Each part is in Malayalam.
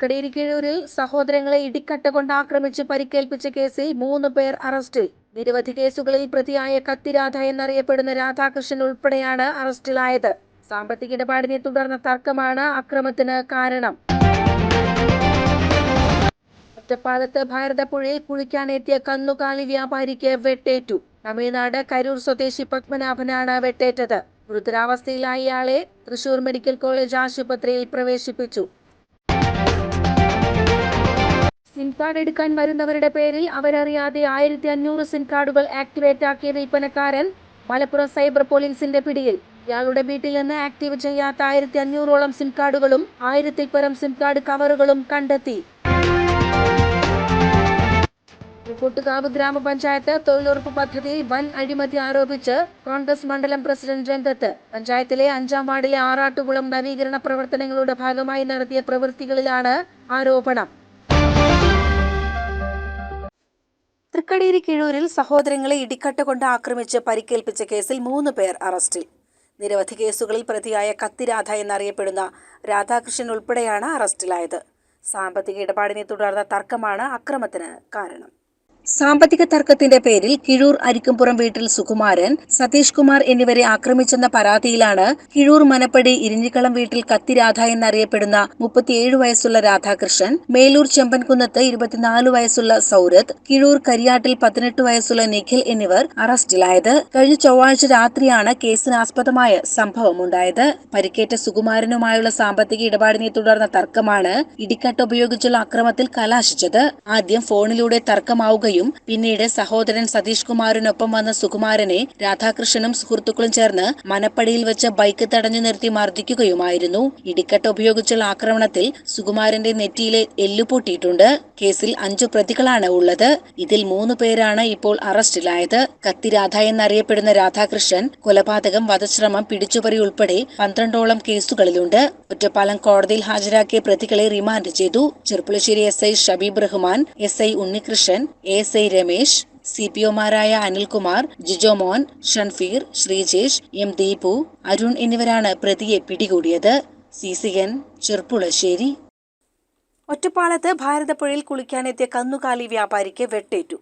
തൃക്കടേരിക്കഴൂരിൽ സഹോദരങ്ങളെ ഇടിക്കട്ട കൊണ്ട് ആക്രമിച്ച് പരിക്കേൽപ്പിച്ച കേസിൽ മൂന്ന് പേർ അറസ്റ്റിൽ. നിരവധി കേസുകളിൽ പ്രതിയായ കത്തിരാധ എന്നറിയപ്പെടുന്ന രാധാകൃഷ്ണൻ ഉൾപ്പെടെയാണ് അറസ്റ്റിലായത്. സാമ്പത്തിക ഇടപാടിനെ തുടർന്ന തർക്കമാണ് അക്രമത്തിന് കാരണം. ഒറ്റപ്പാലത്ത് ഭാരതപ്പുഴയിൽ കുളിക്കാനെത്തിയ കന്നുകാലി വ്യാപാരിക്ക് വെട്ടേറ്റു. തമിഴ്നാട് കരൂർ സ്വദേശി പത്മനാഭനാണ് വെട്ടേറ്റത്. ഗുരുതരാവസ്ഥയിലായ ഇയാളെ തൃശൂർ മെഡിക്കൽ കോളേജ് ആശുപത്രിയിൽ പ്രവേശിപ്പിച്ചു. സിം കാർഡ് എടുക്കാൻ വരുന്നവരുടെ പേരിൽ അവരറിയാതെ ആയിരത്തി അഞ്ഞൂറ് സിം കാർഡുകൾ ആക്ടിവേറ്റ് ആക്കിയ വിൽപ്പനക്കാരൻ മലപ്പുറം സൈബർ പോലീസിന്റെ പിടിയിൽ. ഇയാളുടെ വീട്ടിൽ നിന്ന് ആക്റ്റീവ് ചെയ്യാത്ത ആയിരത്തി അഞ്ഞൂറോളം സിം കാർഡുകളും ആയിരത്തിൽ പരം സിം കാർഡ് കവറുകളും കണ്ടെത്തി. കൂട്ടുകാവ് ഗ്രാമപഞ്ചായത്ത് തൊഴിലുറപ്പ് പദ്ധതിയിൽ വൻ അഴിമതി ആരോപിച്ച് കോൺഗ്രസ് മണ്ഡലം പ്രസിഡന്റ് രംഗത്ത് പഞ്ചായത്തിലെ അഞ്ചാം വാർഡിലെ ആറാട്ടുകുളം നവീകരണ പ്രവർത്തനങ്ങളുടെ ഭാഗമായി നടത്തിയ പ്രവൃത്തികളിലാണ് ആരോപണം. തൃക്കടേരി കിഴൂരിൽ സഹോദരങ്ങളെ ഇടിക്കട്ട കൊണ്ട് ആക്രമിച്ച് പരിക്കേൽപ്പിച്ച കേസിൽ മൂന്ന് പേർ അറസ്റ്റിൽ. നിരവധി കേസുകളിൽ പ്രതിയായ കത്തിരാധ എന്നറിയപ്പെടുന്ന രാധാകൃഷ്ണൻ ഉൾപ്പെടെയാണ് അറസ്റ്റിലായത്. സാമ്പത്തിക ഇടപാടിനെ തുടർന്ന തർക്കമാണ് അക്രമത്തിന് കാരണം. സാമ്പത്തിക തർക്കത്തിന്റെ പേരിൽ കിഴൂർ അരിക്കുംപുറം വീട്ടിൽ സുകുമാരൻ സതീഷ് കുമാർ എന്നിവരെ ആക്രമിച്ചെന്ന പരാതിയിലാണ് കിഴൂർ മനപ്പടി ഇരിഞ്ഞിക്കളം വീട്ടിൽ കത്തിരാധ എന്നറിയപ്പെടുന്ന മുപ്പത്തിയേഴ് വയസ്സുള്ള രാധാകൃഷ്ണൻ മേലൂർ ചെമ്പൻകുന്നത്ത് ഇരുപത്തിനാല് വയസ്സുള്ള സൗരത് കിഴൂർ കരിയാട്ടിൽ പതിനെട്ട് വയസ്സുള്ള നിഖിൽ എന്നിവർ അറസ്റ്റിലായത്. കഴിഞ്ഞ ചൊവ്വാഴ്ച രാത്രിയാണ് കേസിനാസ്പദമായ സംഭവമുണ്ടായത്. പരിക്കേറ്റ സുകുമാരനുമായുള്ള സാമ്പത്തിക ഇടപാടിനെ തുടർന്ന തർക്കമാണ് ഇടിക്കട്ട് ഉപയോഗിച്ചുള്ള അക്രമത്തിൽ കലാശിച്ചത്. ആദ്യം ഫോണിലൂടെ തർക്കമാവുകയും പിന്നീട് സഹോദരൻ സതീഷ് കുമാറിനൊപ്പം വന്ന സുകുമാരനെ രാധാകൃഷ്ണനും സുഹൃത്തുക്കളും ചേർന്ന് മനപ്പടിയിൽ വെച്ച് ബൈക്ക് തടഞ്ഞു നിർത്തി മർദ്ദിക്കുകയുമായിരുന്നു. ഇടിക്കട്ട് ഉപയോഗിച്ചുള്ള ആക്രമണത്തിൽ സുകുമാരന്റെ നെറ്റിയിലെ എല്ലു പൊട്ടിയിട്ടുണ്ട്. കേസിൽ അഞ്ചു പ്രതികളാണ് ഉള്ളത്. ഇതിൽ മൂന്ന് പേരാണ് ഇപ്പോൾ അറസ്റ്റിലായത്. കത്തി രാധ എന്നറിയപ്പെടുന്ന രാധാകൃഷ്ണൻ കൊലപാതകം വധശ്രമം പിടിച്ചുപറി ഉൾപ്പെടെ പന്ത്രണ്ടോളം കേസുകളിലുണ്ട്. ഒറ്റപ്പാലം കോടതിയിൽ ഹാജരാക്കിയ പ്രതികളെ റിമാൻഡ് ചെയ്തു. Cherpulassery S I Shabeeb Rahman S I Unnikrishnan S I Ramesh C P ഒമാരായ Anilkumar Jijomon Shanfeer Sreejesh M Deepu Arun എന്നിവരാണ് പ്രതിയെ പിടികൂടിയത്. സി സി എൻ ചെറുപ്പുളശ്ശേരി ഒറ്റപ്പാലത്ത് ഭാരതപ്പുഴയിൽ കുളിക്കാനെത്തിയ കന്നുകാലി വ്യാപാരിക്ക് വെട്ടേറ്റു.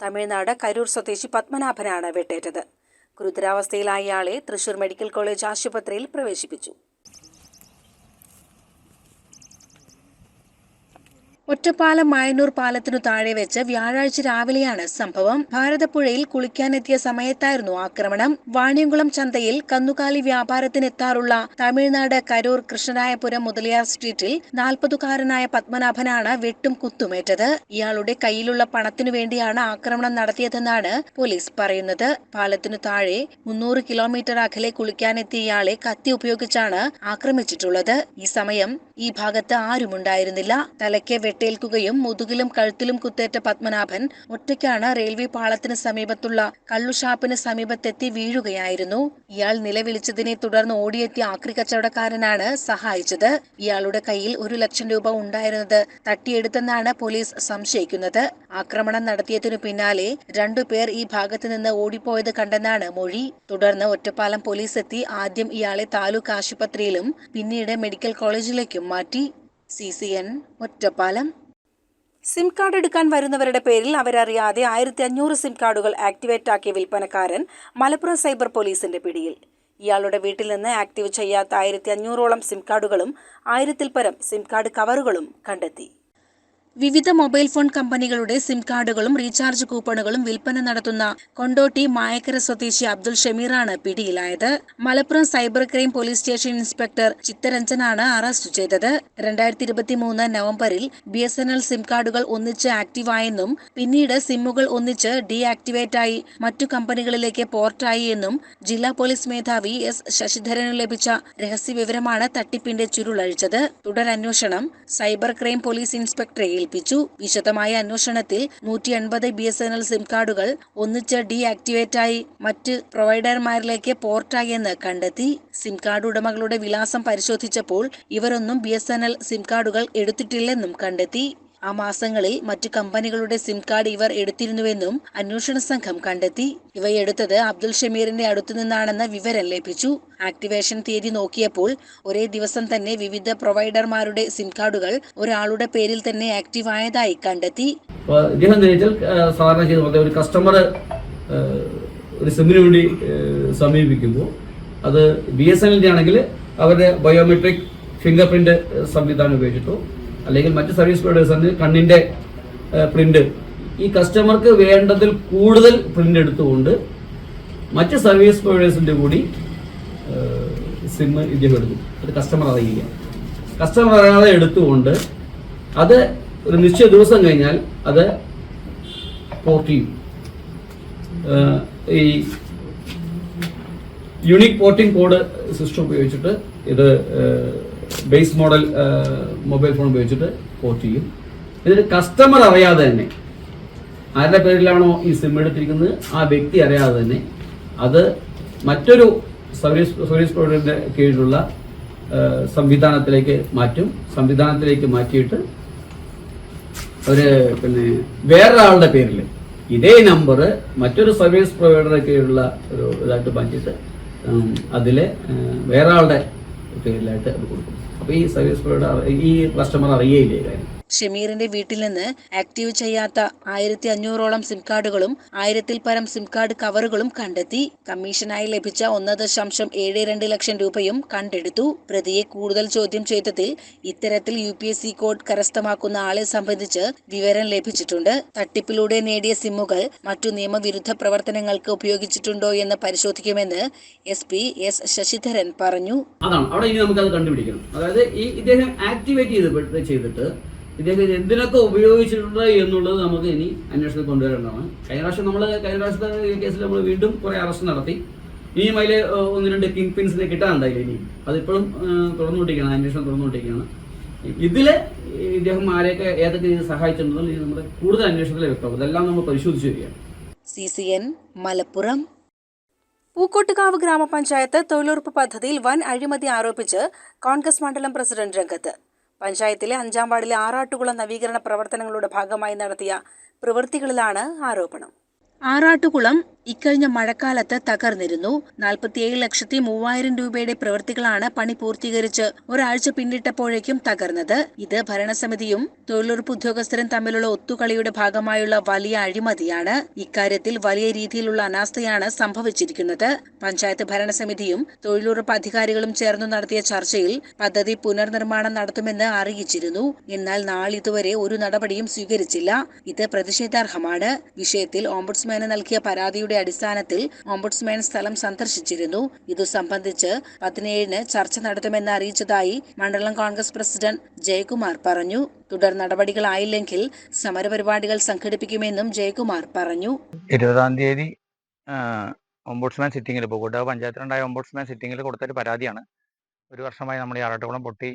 തമിഴ്നാട് കരൂർ സ്വദേശി പത്മനാഭനാണ് വെട്ടേറ്റത്. ഗുരുതരാവസ്ഥയിലായ ഇയാളെ തൃശൂർ മെഡിക്കൽ കോളേജ് ആശുപത്രിയിൽ പ്രവേശിപ്പിച്ചു. ഒറ്റപ്പാലം മായന്നൂർ പാലത്തിനു താഴെ വെച്ച് വ്യാഴാഴ്ച രാവിലെയാണ് സംഭവം. ഭാരതപ്പുഴയിൽ കുളിക്കാനെത്തിയ സമയത്തായിരുന്നു ആക്രമണം. വാണിയംകുളം ചന്തയിൽ കന്നുകാലി വ്യാപാരത്തിനെത്താറുള്ള തമിഴ്നാട് കരൂർ കൃഷ്ണരായപുരം മുതലിയാർ സ്ട്രീറ്റിൽ നാൽപ്പതുകാരനായ പത്മനാഭനാണ് വെട്ടും കുത്തുമേറ്റത്. ഇയാളുടെ കയ്യിലുള്ള പണത്തിനു വേണ്ടിയാണ് ആക്രമണം നടത്തിയതെന്നാണ് പോലീസ് പറയുന്നത്. പാലത്തിനു താഴെ മുന്നൂറ് കിലോമീറ്റർ അകലെ കുളിക്കാനെത്തിയ ഇയാളെ കത്തി ഉപയോഗിച്ചാണ് ആക്രമിച്ചിട്ടുള്ളത്. ഈ സമയം ഈ ഭാഗത്ത് ആരുമുണ്ടായിരുന്നില്ല. തലയ്ക്ക് വെട്ടേൽക്കുകയും മുതുകിലും കഴുത്തിലും കുത്തേറ്റ പത്മനാഭൻ ഒറ്റയ്ക്കാണ് റെയിൽവേ പാളത്തിന് സമീപത്തുള്ള കള്ളുഷാപ്പിന് സമീപത്തെത്തി വീഴുകയായിരുന്നു. ഇയാൾ നിലവിളിച്ചതിനെ തുടർന്ന് ഓടിയെത്തിയ ആക്രി കച്ചവടക്കാരനാണ് സഹായിച്ചത്. ഇയാളുടെ കയ്യിൽ ഒരു ലക്ഷം രൂപ ഉണ്ടായിരുന്നത് തട്ടിയെടുത്തെന്നാണ് പോലീസ് സംശയിക്കുന്നത്. ആക്രമണം നടത്തിയതിനു പിന്നാലെ രണ്ടുപേർ ഈ ഭാഗത്തു നിന്ന് ഓടിപ്പോയത് കണ്ടെന്നാണ് മൊഴി. തുടർന്ന് ഒറ്റപ്പാലം പോലീസ് എത്തി. ആദ്യം ഇയാളെ താലൂക്ക് ആശുപത്രിയിലും പിന്നീട് മെഡിക്കൽ കോളേജിലേക്കും മാറ്റി. C C N Ottapalam SIM card എടുക്കാൻ വരുന്നവരുടെ പേരിൽ അവരറിയാതെ ആയിരത്തി അഞ്ഞൂറ് സിം കാർഡുകൾ ആക്ടിവേറ്റ് ആക്കിയ വിൽപ്പനക്കാരൻ മലപ്പുറം സൈബർ പോലീസിന്റെ പിടിയിൽ. ഇയാളുടെ വീട്ടിൽ നിന്ന് ആക്റ്റീവ് ചെയ്യാത്ത ആയിരത്തി അഞ്ഞൂറോളം സിം കാർഡുകളും ആയിരത്തിൽ പരം സിം കാർഡ് കവറുകളും കണ്ടെത്തി. വിവിധ മൊബൈൽ ഫോൺ കമ്പനികളുടെ സിം കാർഡുകളും റീചാർജ് കൂപ്പണുകളും വിൽപ്പന നടത്തുന്ന കൊണ്ടോട്ടി മായക്കര സ്വദേശി അബ്ദുൾ ഷമീറാണ് പിടിയിലായത്. Malappuram cyber crime police station inspector ചിത്തരഞ്ജനാണ് arrest ചെയ്തത്. രണ്ടായിരത്തി ഇരുപത്തി മൂന്ന് നവംബറിൽ B S N L SIM കാർഡുകൾ ഒന്നിച്ച് ആക്റ്റീവായെന്നും പിന്നീട് സിമ്മുകൾ ഒന്നിച്ച് ഡീആക്ടിവേറ്റായി മറ്റു കമ്പനികളിലേക്ക് പോർട്ടായി എന്നും ജില്ലാ പോലീസ് മേധാവി എസ് ശശിധരന് ലഭിച്ച രഹസ്യ വിവരമാണ് തട്ടിപ്പിന്റെ ചുരുളഴിച്ചത്. തുടരന്വേഷണം സൈബർ ക്രൈം പോലീസ് ഇൻസ്പെക്ടറെ ഏൽപ്പിച്ചു വിശദമായ അന്വേഷണത്തിൽ നൂറ്റി എൺപത് B S N L SIM കാർഡുകൾ ഒന്നിച്ച് ഡീആക്ടിവേറ്റായി. മറ്റ് പ്രൊവൈഡർമാരിലേക്ക് പോർട്ടായെന്ന് കണ്ടെത്തി. സിം കാർഡ് ഉടമകളുടെ വിലാസം പരിശോധിച്ചപ്പോൾ ഇവരൊന്നും B S N L SIM കാർഡുകൾ എടുത്തിട്ടില്ലെന്നും കണ്ടെത്തി. ആ മാസങ്ങളിൽ മറ്റു കമ്പനികളുടെ സിം കാർഡ് ഇവർ എടുത്തിരുന്നുവെന്നും അന്വേഷണ സംഘം കണ്ടെത്തി. ഇവ എടുത്തത് അബ്ദുൾ ഷമീറിന്റെ അടുത്തുനിന്നാണെന്ന വിവരം ലഭിച്ചു. ആക്ടിവേഷൻ തീയതി നോക്കിയപ്പോൾ ഒരേ ദിവസം തന്നെ വിവിധ പ്രൊവൈഡർമാരുടെ സിം കാർഡുകൾ ഒരാളുടെ പേരിൽ തന്നെ ആക്റ്റീവ് ആയതായി കണ്ടെത്തി ചെയ്ത് ഒരു കസ്റ്റമർ ഒരു സിമ്മിന് വേണ്ടി സമീപിക്കുമ്പോൾ അത് ബി എസ് എൻ എല്ലിന്റെ ആണെങ്കിൽ അവരുടെ ബയോമെട്രിക് ഫിംഗർ പ്രിന്റ് സംവിധാനം ഉപയോഗിച്ചിട്ടോ. അല്ലെങ്കിൽ മറ്റ് സർവീസ് പ്രൊവൈഡേഴ്സിന് കണ്ണിന്റെ പ്രിന്റ് ഈ കസ്റ്റമർക്ക് വേണ്ടതിൽ കൂടുതൽ പ്രിന്റ് എടുത്തുകൊണ്ട് മറ്റ് സർവീസ് പ്രൊവൈഡേഴ്സിന്റെ കൂടി സിം ഇദ്ദേഹം എടുക്കും. അത് കസ്റ്റമർ അറിയില്ല. കസ്റ്റമർ അറിയാതെ എടുത്തുകൊണ്ട് അത് ഒരു നിശ്ചയ ദിവസം കഴിഞ്ഞാൽ അത് പോർട്ട് ചെയ്യും. ഈ യുണീക് പോർട്ടിംഗ് കോഡ് സിസ്റ്റം ഉപയോഗിച്ചിട്ട് ഇത് ബേസ് മോഡൽ മൊബൈൽ ഫോൺ ഉപയോഗിച്ചിട്ട് പോർട്ട് ചെയ്യും. ഇതിന് കസ്റ്റമർ അറിയാതെ തന്നെ ആരുടെ പേരിലാണോ ഈ സിം എടുത്തിരിക്കുന്നത് ആ വ്യക്തി അറിയാതെ തന്നെ അത് മറ്റൊരു സർവീസ് സർവീസ് പ്രൊവൈഡറിന്റെ കീഴിലുള്ള സംവിധാനത്തിലേക്ക് മാറ്റും. സംവിധാനത്തിലേക്ക് മാറ്റിയിട്ട് ഒരു പിന്നെ വേറൊരാളുടെ പേരിൽ ഇതേ നമ്പർ മറ്റൊരു സർവീസ് പ്രൊവൈഡറെ കീഴിലുള്ള ഒരു ഇതായിട്ട് മാറ്റിയിട്ട് അതിൽ വേറൊരാളുടെ വേറെ ആളുടെ പേരിലായിട്ട് അത് കൊടുക്കും. അപ്പോൾ ഈ സർവീസ് പ്രൊവൈഡർ ഈ കസ്റ്റമർ അറിയേയില്ല കാര്യം? ഷമീറിന്റെ വീട്ടിൽ നിന്ന് ആക്റ്റീവ് ചെയ്യാത്ത ആയിരത്തി അഞ്ഞൂറോളം സിം കാർഡുകളും ആയിരത്തിൽ പരം സിം കാർഡ് കവറുകളും കണ്ടെത്തി. കമ്മീഷനായി ലഭിച്ച ഒന്ന് ദശാംശം ഏഴ് രണ്ട് ലക്ഷം രൂപയും കണ്ടെടുത്തു. പ്രതിയെ കൂടുതൽ ചോദ്യം ചെയ്തതിൽ ഇത്തരത്തിൽ U P S C code കരസ്ഥമാക്കുന്ന ആളെ സംബന്ധിച്ച് വിവരം ലഭിച്ചിട്ടുണ്ട്. തട്ടിപ്പിലൂടെ നേടിയ സിമ്മുകൾ മറ്റു നിയമവിരുദ്ധ പ്രവർത്തനങ്ങൾക്ക് ഉപയോഗിച്ചിട്ടുണ്ടോ എന്ന് പരിശോധിക്കുമെന്ന് എസ് പി എസ് ശശിധരൻ പറഞ്ഞു. അതാണ്. അവിടെ ഇനി നമുക്കത് കണ്ടുപിടിക്കണം. അതായത് ഈ ഇദ്ദേഹം ആക്ടിവേറ്റ് ചെയ്ത് ചെയ്തിട്ട് ഇദ്ദേഹം എന്തിനൊക്കെ ഉപയോഗിച്ചിട്ടുണ്ട് എന്നുള്ളത് നമുക്ക് ഇനി അന്വേഷണത്തിൽ കൊണ്ടുവരേണ്ടതാണ്. കഴിഞ്ഞ പ്രാവശ്യം നമ്മൾ കഴിഞ്ഞ പ്രാവശ്യത്തെ കേസിൽ നമ്മൾ വീണ്ടും കുറെ അറസ്റ്റ് നടത്തി. ഇനിയും അതിൽ ഒന്ന് രണ്ട് കിങ് പിൻസിനെ കിട്ടാനുണ്ടായില്ല ഇനി. അതിപ്പോഴും തുറന്നുകൊണ്ടിരിക്കുകയാണ് അന്വേഷണം തുറന്നുകൊണ്ടിരിക്കുകയാണ്. ഇതിൽ ഇദ്ദേഹം ആരെയൊക്കെ ഏതൊക്കെ രീതിയിൽ സഹായിച്ചിട്ടുണ്ടെന്ന് ഇനി നമ്മുടെ കൂടുതൽ അന്വേഷണത്തിൽ വ്യക്തമാകും ഇതെല്ലാം നമ്മൾ പരിശോധിച്ചു വരികയാണ്. C C N Malappuram. Pookkottukavu ഗ്രാമപഞ്ചായത്ത് തൊഴിലുറപ്പ് പദ്ധതിയിൽ വൻ അഴിമതി ആരോപിച്ച് കോൺഗ്രസ് മണ്ഡലം പ്രസിഡന്റ് രംഗത്ത്. പഞ്ചായത്തിലെ അഞ്ചാം വാർഡിലെ ആറാട്ടുകുളം നവീകരണ പ്രവർത്തനങ്ങളുടെ ഭാഗമായി നടത്തിയ പ്രവൃത്തികളിലാണ് ആരോപണം. ആറാട്ടുകുളം ഇക്കഴിഞ്ഞ മഴക്കാലത്ത് തകർന്നിരുന്നു. നാൽപ്പത്തിയേഴ് ലക്ഷത്തി മൂവായിരം രൂപയുടെ പ്രവൃത്തികളാണ് പണി പൂർത്തീകരിച്ച് ഒരാഴ്ച പിന്നിട്ടപ്പോഴേക്കും തകർന്നത്. ഇത് ഭരണസമിതിയും തൊഴിലുറപ്പ് ഉദ്യോഗസ്ഥരും തമ്മിലുള്ള ഒത്തുകളിയുടെ ഭാഗമായുള്ള വലിയ അഴിമതിയാണ്. ഇക്കാര്യത്തിൽ വലിയ രീതിയിലുള്ള അനാസ്ഥയാണ് സംഭവിച്ചിരിക്കുന്നത്. പഞ്ചായത്ത് ഭരണസമിതിയും തൊഴിലുറപ്പ് അധികാരികളും ചേർന്ന് നടത്തിയ ചർച്ചയിൽ പദ്ധതി പുനർനിർമ്മാണം നടത്തുമെന്ന് അറിയിച്ചിരുന്നു. എന്നാൽ നാളിതുവരെ ഒരു നടപടിയും സ്വീകരിച്ചില്ല. ഇത് പ്രതിഷേധാർഹമാണ്. വിഷയത്തിൽ ഓംബുഡ്സ്മാന് നൽകിയ പരാതിയുടെ അടിസ്ഥാനത്തിൽ ഓംബുഡ്സ്മാൻ സ്ഥലം സന്ദർശിച്ചിരുന്നു. ഇതു സംബന്ധിച്ച് പതിനേഴിന് ചർച്ച നടത്തുമെന്ന് അറിയിച്ചതായി മണ്ഡലം കോൺഗ്രസ് പ്രസിഡന്റ് ജയകുമാർ പറഞ്ഞു. തുടർ നടപടികളായില്ലെങ്കിൽ സമരപരിപാടികൾ സംഘടിപ്പിക്കുമെന്നും ജയകുമാർ പറഞ്ഞു. ഇരുപതാം തീയതി ഓംബുഡ്സ്മാൻ സിറ്റിംഗിൽ പൂക്കോട്ടാവ് പഞ്ചായത്തിലുണ്ടായ ഓംബുഡ്സ്മാൻ സിറ്റിംഗിൽ കൊടുത്തൊരു പരാതിയാണ്. ഒരു വർഷമായി നമ്മൾ ഈ ആറാട്ടുകുളം പൊട്ടി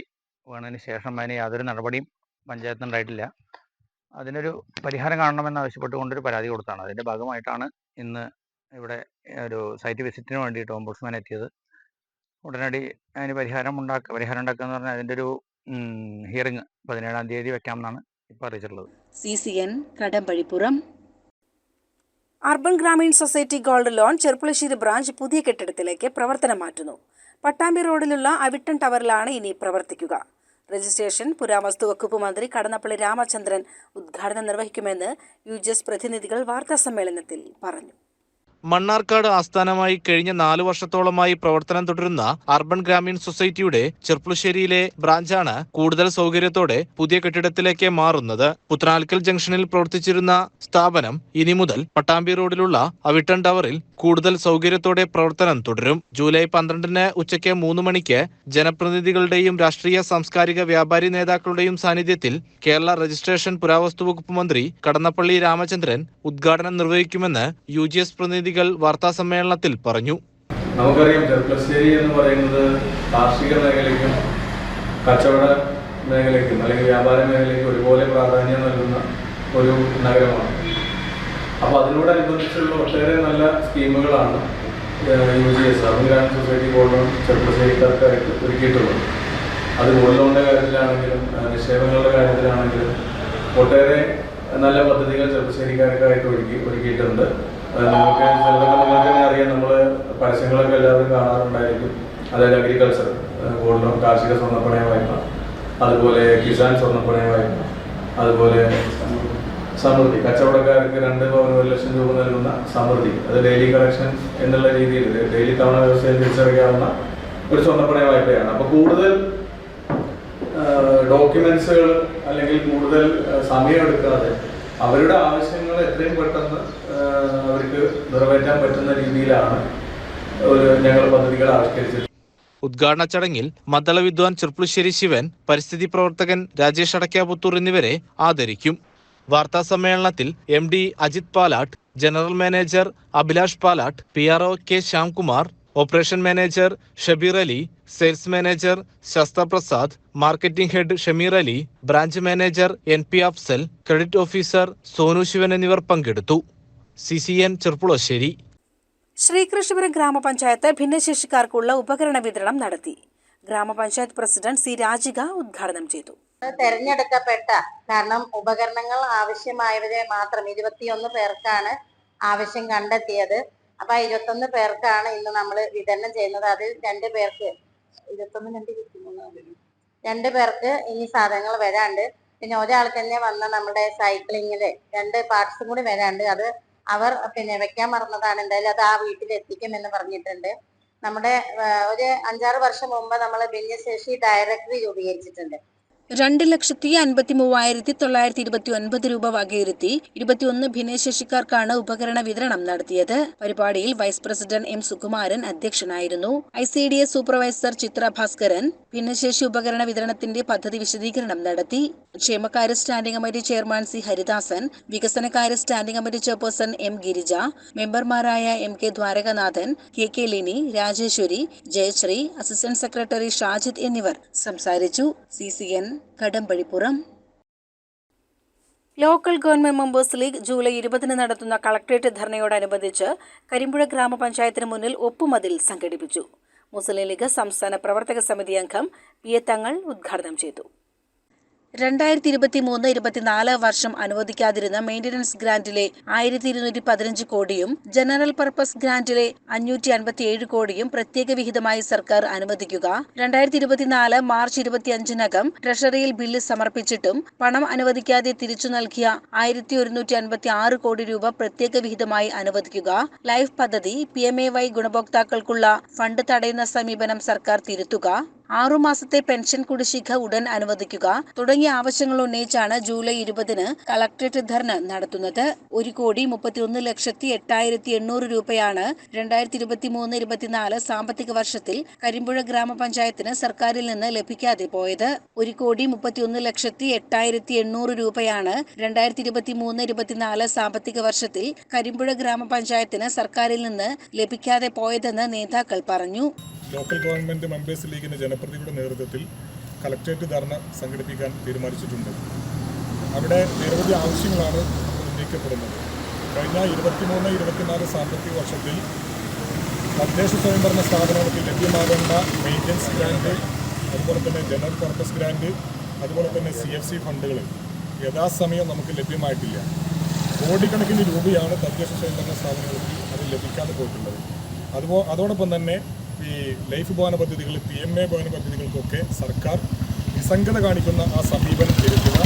വീണതിന് ശേഷം അതിന് യാതൊരു നടപടിയും പഞ്ചായത്തിന് ഉണ്ടായിട്ടില്ല അതിനൊരു പരിഹാരം കാണണമെന്ന് ആവശ്യപ്പെട്ടുകൊണ്ടൊരു പരാതി കൊടുത്താണ്. അതിന്റെ ഭാഗമായിട്ടാണ് ഇന്ന് ഇവിടെ ഒരു സൈറ്റ് വിസിറ്റിന് വേണ്ടിയിട്ട് ഓംബോട്സ്മാൻ എത്തിയത്. ഉടനടി അതിന് പരിഹാരം ഉണ്ടാക്കുക പരിഹാരം ഉണ്ടാക്കുക എന്ന് പറഞ്ഞാൽ അതിന്റെ ഒരു ഹിയറിങ് പതിനേഴാം തീയതി വെക്കാമെന്നാണ് ഇപ്പോൾ അറിയിച്ചിട്ടുള്ളത്. C C N Kadampazhipuram. Urban Grameen society gold loan Cherpulassery branch പുതിയ കെട്ടിടത്തിലേക്ക് പ്രവർത്തനം മാറ്റുന്നു. പട്ടാമ്പി റോഡിലുള്ള അവിട്ടൻ ടവറിലാണ് ഇനി പ്രവർത്തിക്കുക. രജിസ്ട്രേഷൻ പുരാവസ്തു വകുപ്പ് മന്ത്രി കടന്നപ്പള്ളി രാമചന്ദ്രൻ ഉദ്ഘാടനം നിർവഹിക്കുമെന്ന് യു ജി എസ് പ്രതിനിധികൾ വാർത്താസമ്മേളനത്തിൽ പറഞ്ഞു. മണ്ണാർക്കാട് ആസ്ഥാനമായി കഴിഞ്ഞ നാലു വർഷത്തോളമായി പ്രവർത്തനം തുടരുന്ന അർബൻ ഗ്രാമീൺ സൊസൈറ്റിയുടെ ചെർപ്പുളശ്ശേരിയിലെ ബ്രാഞ്ചാണ് കൂടുതൽ സൗകര്യത്തോടെ പുതിയ കെട്ടിടത്തിലേക്ക് മാറുന്നത്. പുത്തനാൽക്കൽ ജംഗ്ഷനിൽ പ്രവർത്തിച്ചിരുന്ന സ്ഥാപനം ഇനി മുതൽ പട്ടാമ്പി റോഡിലുള്ള അവിട്ടൺ ടവറിൽ കൂടുതൽ സൗകര്യത്തോടെ പ്രവർത്തനം തുടരും. ജൂലൈ പന്ത്രണ്ടിന് ഉച്ചയ്ക്ക് മൂന്ന് മണിക്ക് ജനപ്രതിനിധികളുടെയും രാഷ്ട്രീയ സാംസ്കാരിക വ്യാപാരി നേതാക്കളുടെയും സാന്നിധ്യത്തിൽ കേരള രജിസ്ട്രേഷൻ പുരാവസ്തു വകുപ്പ് മന്ത്രി കടന്നപ്പള്ളി രാമചന്ദ്രൻ ഉദ്ഘാടനം നിർവഹിക്കുമെന്ന് യു ജി പ്രതിനിധികൾ വാർത്താസമ്മേളനത്തിൽ പറഞ്ഞു. നമുക്കറിയാം ചെർപ്പശ്ശേരി എന്ന് പറയുന്നത് കാർഷിക മേഖലയ്ക്കും കച്ചവട മേഖലയ്ക്കും അല്ലെങ്കിൽ വ്യാപാര മേഖലയ്ക്കും ഒരുപോലെ പ്രാധാന്യം നൽകുന്ന ഒരു നഗരമാണ്. അപ്പോൾ അതിനോടനുബന്ധിച്ചുള്ള ഒട്ടേറെ നല്ല സ്കീമുകളാണ് U G S urban grand society ബോർഡും ചെറുപ്പശ്ശേരിക്കാർക്കായിട്ട് ഒരുക്കിയിട്ടുള്ളത്. അത് ഗോൾഡ് ലോണിന്റെ കാര്യത്തിലാണെങ്കിലും നിക്ഷേപങ്ങളുടെ കാര്യത്തിലാണെങ്കിലും ഒട്ടേറെ നല്ല പദ്ധതികൾ ചെറുപ്പശ്ശേരിക്കാർക്കായിട്ട് ഒരുക്കി ഒരുക്കിയിട്ടുണ്ട്. നിങ്ങൾക്ക് ചിലതൊക്കെ നിങ്ങൾക്ക് തന്നെ അറിയാം. നമ്മൾ പരസ്യങ്ങളൊക്കെ എല്ലാവരും കാണാറുണ്ടായിരിക്കും. അതായത് അഗ്രികൾച്ചർ ഗോൾഡ് കാർഷിക സ്വർണപ്പണയ വായ്പ അതുപോലെ കിസാൻ സ്വർണപ്പണയ വായ്പ അതുപോലെ സമൃദ്ധി. കച്ചവടക്കാർക്ക് രണ്ട് പവൻ ഒരു ലക്ഷം രൂപ നൽകുന്ന സമൃദ്ധി. അത് ഡെയിലി കളക്ഷൻ എന്നുള്ള രീതിയിൽ ഡെയിലി തവണ വ്യവസ്ഥയിൽ തിരിച്ചറിയാവുന്ന ഒരു സ്വർണപ്പണയ വായ്പയാണ് അപ്പോൾ കൂടുതൽ ഡോക്യുമെന്റ്സുകൾ അല്ലെങ്കിൽ കൂടുതൽ സമയം സമയമെടുക്കാതെ അവരുടെ ആവശ്യങ്ങൾ എത്രയും പെട്ടെന്ന് അവർക്ക് നിറവേറ്റാൻ പറ്റുന്ന രീതിയിലാണ് ഞങ്ങൾ പദ്ധതികൾ ആവിഷ്കരിച്ചത്. ഉദ്ഘാടന ചടങ്ങിൽ മദ്ദള വിദ്വാൻ ചെർപ്പുളശ്ശേരി ശിവൻ പരിസ്ഥിതി പ്രവർത്തകൻ രാജേഷ് അടക്കാപുത്തൂർ എന്നിവരെ ആദരിക്കും. വാർത്താ സമ്മേളനത്തിൽ M D Ajith Palatt general manager Abhilash Palatt P R O K Shyamkumar operation manager Shabeer Ali sales manager Shastha Prasad marketing head Shameer Ali branch manager N P Afsal credit officer Sonu Sivan എന്നിവർ പങ്കെടുത്തു. C C N Cherpulassery Sreekrishnapuram ഗ്രാമപഞ്ചായത്ത് ഭിന്നശേഷിക്കാർക്കുള്ള ഉപകരണ വിതരണം നടത്തി. ഗ്രാമപഞ്ചായത്ത് പ്രസിഡന്റ് സി രാജിക ഉദ്ഘാടനം ചെയ്തു. തെരഞ്ഞെടുക്കപ്പെട്ട കാരണം ഉപകരണങ്ങൾ ആവശ്യമായവരെ മാത്രം ഇരുപത്തിയൊന്ന് പേർക്കാണ് ആവശ്യം കണ്ടെത്തിയത്. അപ്പൊ ഇരുപത്തൊന്ന് പേർക്കാണ് ഇന്ന് നമ്മൾ വിതരണം ചെയ്യുന്നത്. അതിൽ രണ്ട് പേർക്ക് ഇരുപത്തൊന്ന് രണ്ട് രണ്ട് പേർക്ക് ഇനി സാധനങ്ങൾ വരാണ്ട്. പിന്നെ ഒരാൾക്ക് തന്നെ വന്ന നമ്മുടെ സൈക്ലിങ്ങിൽ രണ്ട് പാർട്സും കൂടി വരാണ്ട്. അത് അവർ പിന്നെ വെക്കാൻ മറന്നതാണ്. എന്തായാലും അത് ആ വീട്ടിൽ എത്തിക്കും എന്ന് പറഞ്ഞിട്ടുണ്ട്. നമ്മുടെ ഒരു അഞ്ചാറ് വർഷം മുമ്പ് നമ്മൾ ഭിന്നശേഷി ഡയറക്ടറി രൂപീകരിച്ചിട്ടുണ്ട്. രണ്ട് ലക്ഷത്തി അൻപത്തി മൂവായിരത്തി തൊള്ളായിരത്തി ഇരുപത്തി ഒൻപത് രൂപ വകയിരുത്തി ഇരുപത്തിയൊന്ന് ഭിന്നശേഷിക്കാർക്കാണ് ഉപകരണ വിതരണം നടത്തിയത്. പരിപാടിയിൽ വൈസ് പ്രസിഡന്റ് എം സുകുമാരൻ അധ്യക്ഷനായിരുന്നു. I C D S supervisor Chithra Bhaskaran ഭിന്നശേഷി ഉപകരണ വിതരണത്തിന്റെ പദ്ധതി വിശദീകരണം നടത്തി. ക്ഷേമകാര്യ standing committee chairman C Haridasan വികസനകാര്യ standing committee chairperson M Girija മെമ്പർമാരായ M K Dwarakanathan K K Lini Rajeswari Jayasree assistant secretary Shajid എന്നിവർ സംസാരിച്ചു. C C N Kadampazhipuram. Local government members league July ഇരുപതിന് നടത്തുന്ന കളക്ട്രേറ്റ് ധർണയോടനുബന്ധിച്ച് കരിമ്പുഴ ഗ്രാമപഞ്ചായത്തിന് മുന്നിൽ ഒപ്പുമതിൽ സംഘടിപ്പിച്ചു. മുസ്ലിം ലീഗ് സംസ്ഥാന പ്രവർത്തക സമിതി അംഗം പി എ തങ്ങൾ ഉദ്ഘാടനം ചെയ്തു. രണ്ടായിരത്തി ഇരുപത്തി മൂന്ന് ഇരുപത്തിനാല് വർഷം അനുവദിക്കാതിരുന്ന മെയിന്റനൻസ് ഗ്രാന്റിലെ ആയിരത്തി ഇരുന്നൂറ്റി പതിനഞ്ച് കോടിയും ജനറൽ പർപ്പസ് ഗ്രാന്റിലെ അഞ്ഞൂറ്റി അൻപത്തി ഏഴ് കോടിയും പ്രത്യേക വിഹിതമായി സർക്കാർ അനുവദിക്കുക. രണ്ടായിരത്തി ഇരുപത്തിനാല് മാർച്ച് ഇരുപത്തിയഞ്ചിനകം ട്രഷറിയിൽ ബില്ല് സമർപ്പിച്ചിട്ടും പണം അനുവദിക്കാതെ തിരിച്ചു നൽകിയ ആയിരത്തി ഒരുന്നൂറ്റി അൻപത്തി ആറ് കോടി രൂപ പ്രത്യേക വിഹിതമായി അനുവദിക്കുക. ലൈഫ് പദ്ധതി പി എം എ വൈ ഗുണഭോക്താക്കൾക്കുള്ള ഫണ്ട് തടയുന്ന സമീപനം സർക്കാർ തിരുത്തുക. ആറുമാസത്തെ പെൻഷൻ കുടിശ്ശിക ഉടൻ അനുവദിക്കുക. തുടങ്ങിയ ആവശ്യങ്ങൾ ഉന്നയിച്ചാണ് ജൂലൈ ഇരുപതിന് കളക്ടറേറ്റ് ധർണ നടത്തുന്നത്. ഒരു കോടി മുപ്പത്തിയൊന്ന് ലക്ഷത്തി എട്ടായിരത്തി എണ്ണൂറ് രൂപയാണ് രണ്ടായിരത്തി ഇരുപത്തി മൂന്ന് ഇരുപത്തിനാല് സാമ്പത്തിക വർഷത്തിൽ കരിമ്പുഴ ഗ്രാമപഞ്ചായത്തിന് സർക്കാരിൽ നിന്ന് ലഭിക്കാതെ പോയത്. ഒരു കോടി മുപ്പത്തിയൊന്ന് ലക്ഷത്തി എട്ടായിരത്തി എണ്ണൂറ് രൂപയാണ് രണ്ടായിരത്തി ഇരുപത്തി മൂന്ന് ഇരുപത്തിനാല് സാമ്പത്തിക വർഷത്തിൽ കരിമ്പുഴ ഗ്രാമപഞ്ചായത്തിന് സർക്കാരിൽ നിന്ന് ലഭിക്കാതെ പോയതെന്ന് നേതാക്കൾ പറഞ്ഞു. ലോക്കൽ ഗവൺമെന്റ് മെമ്പേഴ്സ് ലീഗിന്റെ ജനപ്രതിനിധിയുടെ നേതൃത്വത്തിൽ കളക്ട്രേറ്റ് ധർണ സംഘടിപ്പിക്കാൻ തീരുമാനിച്ചിട്ടുണ്ട്. അവിടെ നിരവധി ആവശ്യങ്ങളാണ് ഉന്നയിക്കപ്പെടുന്നത്. കഴിഞ്ഞ ഇരുപത്തിമൂന്ന് ഇരുപത്തിനാല് സാമ്പത്തിക വർഷത്തിൽ തദ്ദേശ സ്വയംഭരണ സ്ഥാപനങ്ങൾക്ക് ലഭ്യമാകേണ്ട മെയിന്റനൻസ് ഗ്രാൻഡ് അതുപോലെ തന്നെ ജനറൽ പർപ്പസ് ഗ്രാൻഡ് അതുപോലെ തന്നെ സി എഫ് സി ഫണ്ടുകൾ യഥാസമയം നമുക്ക് ലഭ്യമായിട്ടില്ല. കോടിക്കണക്കിന് രൂപയാണ് തദ്ദേശ സ്വയംഭരണ സ്ഥാപനങ്ങൾക്ക് അത് ലഭിക്കാതെ പോയിട്ടുള്ളത്. അതുപോ അതോടൊപ്പം തന്നെ ഈ ലൈഫ് ഭവന പദ്ധതികൾ പി എം എ ഭവന പദ്ധതികൾക്കൊക്കെ സർക്കാർ നിസ്സംഗത കാണിക്കുന്ന ആ സമീപനം തിരുത്തുക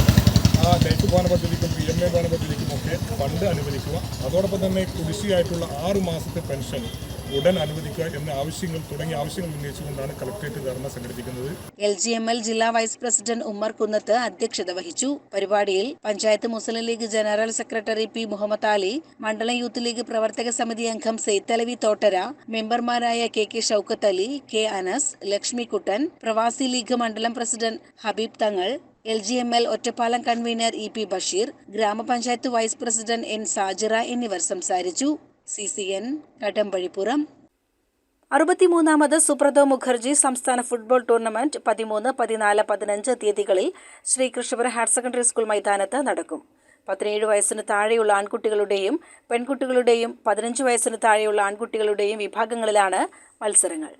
ആ ലൈഫ് ഭവന പദ്ധതിക്കും പി എം എ ഭവന പദ്ധതിക്കുമൊക്കെ ഫണ്ട് അനുവദിക്കുക. അതോടൊപ്പം തന്നെ കുടിശ്ശിയായിട്ടുള്ള ആറ് മാസത്തെ പെൻഷൻ ഉടൻ അനുവദിക്കുക എന്ന ആവശ്യങ്ങൾ തുടങ്ങിയ ആവശ്യങ്ങൾ ഉന്നയിച്ചുകൊണ്ടാണ് കളക്ടറേറ്റ് ധർണ സംഘടിപ്പിക്കുന്നത്. എൽ ജി എം എൽ ജില്ലാ വൈസ് പ്രസിഡന്റ് ഉമ്മർ കുന്നത്ത് അധ്യക്ഷത വഹിച്ചു. പരിപാടിയിൽ panchayat Muslim League general secretary P Muhammad Ali മണ്ഡലം യൂത്ത് ലീഗ് പ്രവർത്തക സമിതി അംഗം സെയ്ത്തലവി തോട്ടര മെമ്പർമാരായ K K Shoukath Ali K Anas Lakshmikuttan പ്രവാസി ലീഗ് മണ്ഡലം president Habeeb Thangal L G M L Ottapalam convener E P Basheer ഗ്രാമപഞ്ചായത്ത് വൈസ് പ്രസിഡന്റ് എൻ സാജിറ എന്നിവർ സംസാരിച്ചു. സി സി എൻ കടമ്പഴിപ്പുറം അറുപത്തിമൂന്നാമത് സുബ്രതോ മുഖർജി സംസ്ഥാന ഫുട്ബോൾ ടൂർണമെന്റ് പതിമൂന്ന് പതിനാല് പതിനഞ്ച് തീയതികളിൽ ശ്രീകൃഷ്ണപുരം ഹയർ സെക്കൻഡറി സ്കൂൾ മൈതാനത്ത് നടക്കും. പതിനേഴ് വയസ്സിന് താഴെയുള്ള ആൺകുട്ടികളുടെയും പെൺകുട്ടികളുടെയും പതിനഞ്ച് വയസ്സിന് താഴെയുള്ള ആൺകുട്ടികളുടെയും വിഭാഗങ്ങളിലാണ് മത്സരങ്ങൾ.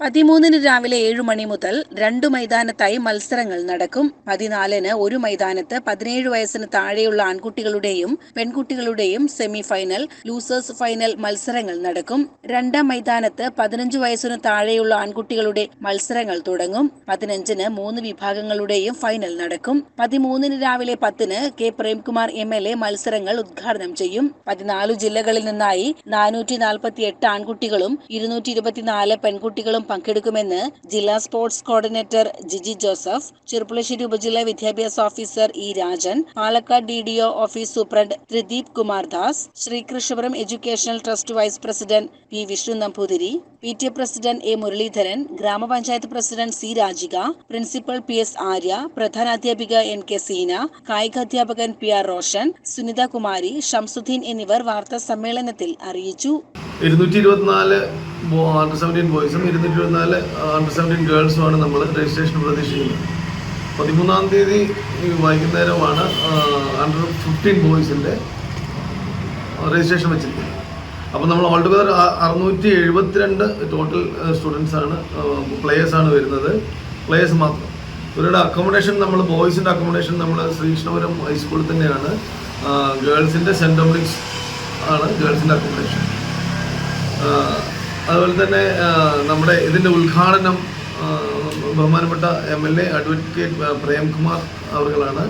പതിമൂന്നിന് രാവിലെ ഏഴ് മണി മുതൽ രണ്ട് മൈതാനത്തായി മത്സരങ്ങൾ നടക്കും. പതിനാലിന് ഒരു മൈതാനത്ത് പതിനേഴ് വയസ്സിന് താഴെയുള്ള ആൺകുട്ടികളുടെയും പെൺകുട്ടികളുടെയും സെമി ഫൈനൽ ലൂസേഴ്സ് ഫൈനൽ മത്സരങ്ങൾ നടക്കും. രണ്ടാം മൈതാനത്ത് പതിനഞ്ച് വയസ്സിന് താഴെയുള്ള ആൺകുട്ടികളുടെ മത്സരങ്ങൾ തുടങ്ങും. പതിനഞ്ചിന് മൂന്ന് വിഭാഗങ്ങളുടെയും ഫൈനൽ നടക്കും. പതിമൂന്നിന് രാവിലെ പത്തിന് K. Premkumar M L A മത്സരങ്ങൾ ഉദ്ഘാടനം ചെയ്യും. പതിനാല് ജില്ലകളിൽ നിന്നായി നാനൂറ്റി നാൽപ്പത്തി എട്ട് ആൺകുട്ടികളും ഇരുന്നൂറ്റി ഇരുപത്തിനാല് പെൺകുട്ടികളും പങ്കെടുക്കുമെന്ന് ജില്ലാ sports coordinator Jiji Joseph Cherpulassery ഉപജില്ലാ വിദ്യാഭ്യാസ officer E Rajan Palakkad D D O office superintendent Thrideep Kumar Das Sreekrishnapuram educational trust vice president P Vishnu Namboothiri P T president A Muraleedharan ഗ്രാമപഞ്ചായത്ത് president C Rajika principal P S Arya പ്രധാനാധ്യാപിക N K Seena കായിക അധ്യാപകൻ പി ആർ റോഷൻ സുനിത കുമാരി ഷംസുദ്ദീൻ എന്നിവർ വാർത്താ സമ്മേളനത്തിൽ അറിയിച്ചു. ഇരുന്നൂറ്റി ഇരുപത്തിനാല് അണ്ടർ സെവന്റീൻ ബോയ്സും ഇരുന്നൂറ്റി ഇരുപത്തിനാല് അണ്ടർ സെവന്റീൻ ഗേൾസുമാണ് നമ്മൾ രജിസ്ട്രേഷൻ പ്രതീക്ഷിക്കുന്നത്. പതിമൂന്നാം തീയതി വൈകുന്നേരമാണ് അണ്ടർ ഫിഫ്റ്റീൻ ബോയ്സിന്റെ രജിസ്ട്രേഷൻ വെച്ചിരിക്കുന്നത്. അപ്പോൾ നമ്മൾ ഓൾ ടുഗദർ അറുന്നൂറ്റി എഴുപത്തിരണ്ട് ടോട്ടൽ സ്റ്റുഡൻസാണ് ആണ് പ്ലേയേഴ്സ് ആണ് വരുന്നത്. പ്ലേയേഴ്സ് മാത്രം. ഇവരുടെ അക്കോമഡേഷൻ നമ്മൾ ബോയ്സിന്റെ അക്കോമഡേഷൻ നമ്മൾ ശ്രീകൃഷ്ണപുരം ഹൈസ്കൂളിൽ തന്നെയാണ്. ഗേൾസിന്റെ സെന്റ് ഡൊമിനിക്സ് ആണ് ഗേൾസിന്റെ അക്കോമഡേഷൻ അതുപോലെ തന്നെ നമ്മുടെ ഇതിന്റെ ഉദ്ഘാടനം ബഹുമാനപ്പെട്ട M L A advocate Premkumar അവർകളാണ്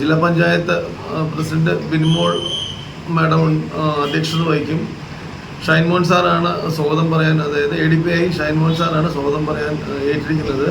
ജില്ലാ പഞ്ചായത്ത് പ്രസിഡന്റ് ബിൻമോൾ മാഡം അധ്യക്ഷത വഹിക്കും. ഷൈൻമോൻ സാറാണ് സ്വാഗതം പറയാൻ അതായത് A D P I Shinemon സാറാണ് സ്വാഗതം പറയാൻ ഏറ്റിരിക്കുന്നത്.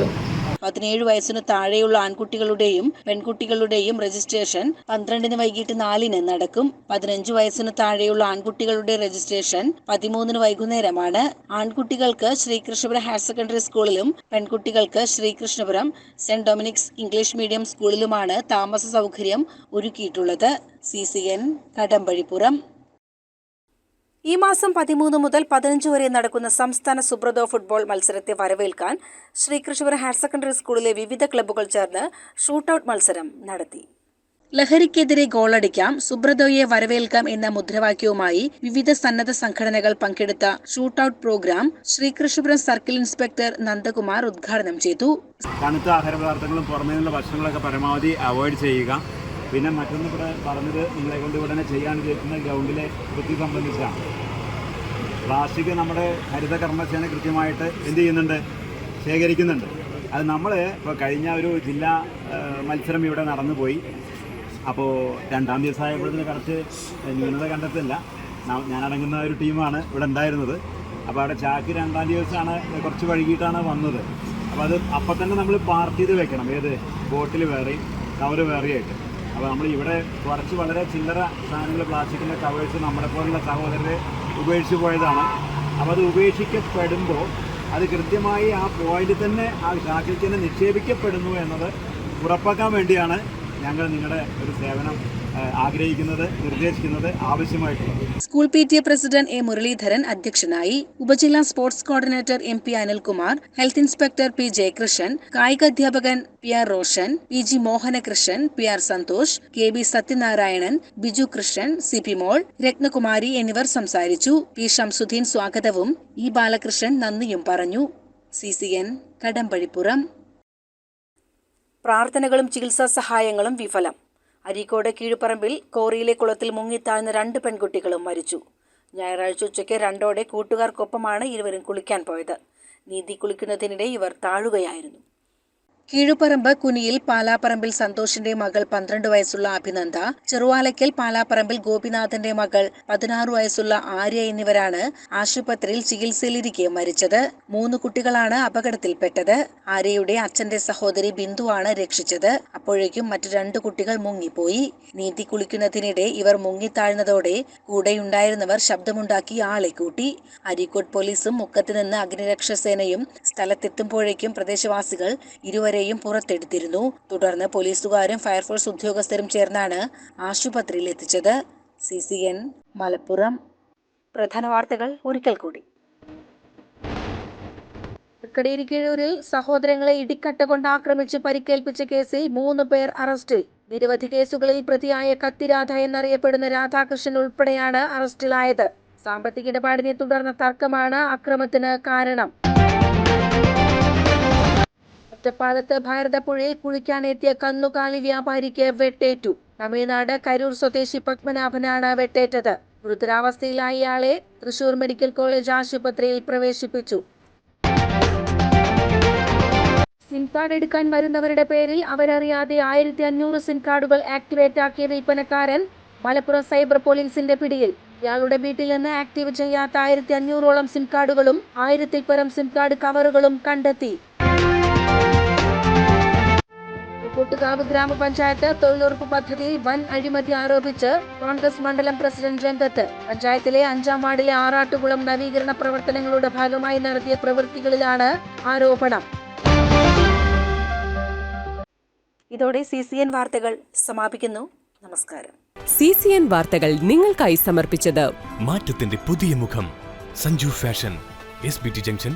പതിനേഴ് വയസ്സിന് താഴെയുള്ള ആൺകുട്ടികളുടെയും പെൺകുട്ടികളുടെയും രജിസ്ട്രേഷൻ പന്ത്രണ്ടിന് വൈകിട്ട് നാലിന് നടക്കും. പതിനഞ്ച് വയസ്സിന് താഴെയുള്ള ആൺകുട്ടികളുടെ രജിസ്ട്രേഷൻ പതിമൂന്നിന് വൈകുന്നേരമാണ്. ആൺകുട്ടികൾക്ക് ശ്രീകൃഷ്ണപുരം ഹയർ സെക്കൻഡറി സ്കൂളിലും പെൺകുട്ടികൾക്ക് Sreekrishnapuram saint Dominic's English medium സ്കൂളിലുമാണ് താമസ സൗകര്യം ഒരുക്കിയിട്ടുള്ളത്. C C N Kadampazhipuram. ഈ മാസം പതിമൂന്ന് മുതൽ പതിനഞ്ച് വരെ നടക്കുന്ന സംസ്ഥാന സുബ്രതോ ഫുട്ബോൾ മത്സരത്തെ വരവേൽക്കാൻ ശ്രീകൃഷ്ണപുരം ഹയർ സെക്കൻഡറി സ്കൂളിലെ വിവിധ ക്ലബ്ബുകൾ ചേർന്ന് ഷൂട്ടൌട്ട് മത്സരം നടത്തി. ലഹരിക്കെതിരെ ഗോളടിക്കാം സുബ്രതോയെ വരവേൽക്കാം എന്ന മുദ്രാവാക്യവുമായി വിവിധ സന്നദ്ധ സംഘടനകൾ പങ്കെടുത്ത shootout programme Sreekrishnapuram circle inspector Nandakumar ഉദ്ഘാടനം ചെയ്തു. തണുത്ത ആഹാരപദാർത്ഥങ്ങളും പുറമേ നിന്നുള്ള ഭക്ഷണങ്ങളൊക്കെ പരമാവധി അവോയ്ഡ് ചെയ്യുക. പിന്നെ മറ്റൊന്ന് ഇവിടെ പറഞ്ഞത് നിങ്ങളെ കൊണ്ട് ഉടനെ ചെയ്യാൻ ഉദ്ദേശിക്കുന്ന ഗ്രൗണ്ടിലെ വൃത്തി സംബന്ധിച്ചാണ്. പ്ലാസ്റ്റിക് നമ്മുടെ ഹരിത കർമ്മസേന കൃത്യമായിട്ട് എന്ത് ചെയ്യുന്നുണ്ട്? ശേഖരിക്കുന്നുണ്ട്. അത് നമ്മൾ ഇപ്പോൾ കഴിഞ്ഞ ഒരു ജില്ലാ മത്സരം ഇവിടെ നടന്നു പോയി അപ്പോൾ രണ്ടാം ദിവസമായപ്പോഴത്തിന് കറക്റ്റ് ന്യൂനത കണ്ടെത്തില്ല. ഞാനടങ്ങുന്ന ഒരു ടീമാണ് ഇവിടെ ഉണ്ടായിരുന്നത്. അപ്പോൾ അവിടെ ചാക്ക് രണ്ടാം ദിവസമാണ് കുറച്ച് വൈകിട്ടാണ് വന്നത്. അപ്പോൾ അത് അപ്പം തന്നെ നമ്മൾ പാർക്ക് ചെയ്ത് വെക്കണം. ഏത്? ബോട്ടിൽ വേറെയും കവർ വേറെയായിട്ട്. അപ്പോൾ നമ്മൾ ഇവിടെ കുറച്ച് വളരെ ചില്ലറ സാധനങ്ങൾ പ്ലാസ്റ്റിക്കിന്റെ കവേഴ്സ് നമ്മളെ പോലുള്ള സഹോദരരെ ഉപേക്ഷിച്ച് പോയതാണ്. അപ്പോൾ അത് ഉപേക്ഷിക്കപ്പെടുമ്പോൾ അത് കൃത്യമായി ആ പോയിന്റ് തന്നെ ആ ചാക്കിൽ തന്നെ നിക്ഷേപിക്കപ്പെടുന്നു എന്നത് ഉറപ്പാക്കാൻ വേണ്ടിയാണ് ഞങ്ങൾ നിങ്ങളുടെ ഒരു സേവനം ആഗ്രഹിക്കുന്നത് നിർദ്ദേശിക്കുന്നത് ആവശ്യമായിട്ടുള്ളത്. School P T A president A Muraleedharan അധ്യക്ഷനായി ഉപജില്ലാ sports coordinator M P Anilkumar health inspector P Jayakrishnan കായിക അധ്യാപകൻ P R Roshan P G Mohanakrishnan P R Santhosh K B Sathyanarayanan Biju Krishnan C P Mol Rathnakumari എന്നിവർ സംസാരിച്ചു. പി ഷംസുദ്ദീൻ സ്വാഗതവും ഇ ബാലകൃഷ്ണൻ നന്ദിയും പറഞ്ഞു. C C N Kadampazhipuram. പ്രാർത്ഥനകളും ചികിത്സാ സഹായങ്ങളും വിഫലം. അരീക്കോട് കീഴ്പറമ്പിൽ കോറിയിലെ കുളത്തിൽ മുങ്ങിത്താഴ്ന്ന രണ്ട് പെൺകുട്ടികളും മരിച്ചു. ഞായറാഴ്ച ഉച്ചയ്ക്ക് രണ്ടോടെ കൂട്ടുകാർക്കൊപ്പമാണ് ഇരുവരും കുളിക്കാൻ പോയത്. നീതി കുളിക്കുന്നതിനിടെ ഇവർ താഴുകയായിരുന്നു. കീഴുപറമ്പ് കുനിയിൽ പാലാപ്പറമ്പിൽ സന്തോഷിന്റെ മകൾ പന്ത്രണ്ട് വയസ്സുള്ള അഭിനന്ദ ചെറുവാലയ്ക്കൽ പാലാപ്പറമ്പിൽ ഗോപിനാഥന്റെ മകൾ പതിനാറ് വയസ്സുള്ള ആര്യ എന്നിവരാണ് ആശുപത്രിയിൽ ചികിത്സയിലിരിക്കെ മരിച്ചത്. മൂന്ന് കുട്ടികളാണ് അപകടത്തിൽപ്പെട്ടത്. ആര്യയുടെ അച്ഛന്റെ സഹോദരി ബിന്ദുവാണ് രക്ഷിച്ചത്. അപ്പോഴേക്കും മറ്റു രണ്ട് കുട്ടികൾ മുങ്ങിപ്പോയി. നീന്തി കുളിക്കുന്നതിനിടെ ഇവർ മുങ്ങിത്താഴ്ന്നതോടെ കൂടെയുണ്ടായിരുന്നവർ ശബ്ദമുണ്ടാക്കി ആളെ കൂട്ടി. അരീക്കോട് പോലീസും മുക്കത്ത് നിന്ന് അഗ്നിരക്ഷാസേനയും സ്ഥലത്തെത്തുമ്പോഴേക്കും പ്രദേശവാസികൾ ഇരുവരെയും പുറത്തെടുത്തിരുന്നു. തുടർന്ന് പോലീസുകാരും ഫയർഫോഴ്സ് ഉദ്യോഗസ്ഥരും ചേർന്നാണ് ആശുപത്രിയിൽ എത്തിച്ചത്. C C N Malappuram. പ്രധാന വാർത്തകൾ ഒരിക്കൽ കൂടി. തൃക്കടേരി സഹോദരങ്ങളെ ഇടിക്കട്ട കൊണ്ട് ആക്രമിച്ച് പരിക്കേൽപ്പിച്ച കേസിൽ മൂന്ന് പേർ അറസ്റ്റിൽ. നിരവധി കേസുകളിൽ പ്രതിയായ കത്തിരാധ എന്നറിയപ്പെടുന്ന രാധാകൃഷ്ണൻ ഉൾപ്പെടെയാണ് അറസ്റ്റിലായത്. സാമ്പത്തിക ഇടപാടിനെ തുടർന്ന തർക്കമാണ് അക്രമത്തിന് കാരണം. ഒറ്റപ്പാലത്ത് ഭാരതപ്പുഴയിൽ കുളിക്കാനെത്തിയ കന്നുകാലി വ്യാപാരിക്ക് വെട്ടേറ്റു. തമിഴ്നാട് കരൂർ സ്വദേശി പത്മനാഭനാണ് വെട്ടേറ്റത്. ഗുരുതരാവസ്ഥയിലായ ഇയാളെ തൃശൂർ മെഡിക്കൽ കോളേജ് ആശുപത്രിയിൽ പ്രവേശിപ്പിച്ചു. സിം കാർഡ് എടുക്കാൻ വരുന്നവരുടെ പേരിൽ അവരറിയാതെ ആയിരത്തി അഞ്ഞൂറ് സിം കാർഡുകൾ ആക്ടിവേറ്റ് ആക്കിയ വിൽപ്പനക്കാരൻ മലപ്പുറം സൈബർ പോലീസിന്റെ പിടിയിൽ. ഇയാളുടെ വീട്ടിൽ നിന്ന് ആക്റ്റീവ് ചെയ്യാത്ത ആയിരത്തി അഞ്ഞൂറോളം സിം കാർഡുകളും ആയിരത്തിൽ പരം സിം കാർഡ് കവറുകളും കണ്ടെത്തി. കൂട്ടുകാവ് ഗ്രാമപഞ്ചായത്ത് തൊഴിലുറപ്പ് പദ്ധതി വൻ അഴിമതി ആരോപിച്ച് കോൺഗ്രസ് മണ്ഡലം പ്രസിഡന്റ് രംഗത്ത്. പഞ്ചായത്തിലെ അഞ്ചാം വാർഡിലെ ആറാട്ടുകുളം നവീകരണ പ്രവർത്തനങ്ങളുടെ ഭാഗമായി നടത്തിയ പ്രവൃത്തികളിലാണ് ആരോപണം. ഇതോടെ സി സി എൻ വാർത്തകൾ സമാപിക്കുന്നു. നമസ്കാരം. സി സി എൻ വാർത്തകൾ നിങ്ങൾക്കായി സമർപ്പിച്ചത് മാറ്റത്തിന്റെ പുതിയ മുഖം Sanju fashion S B T junction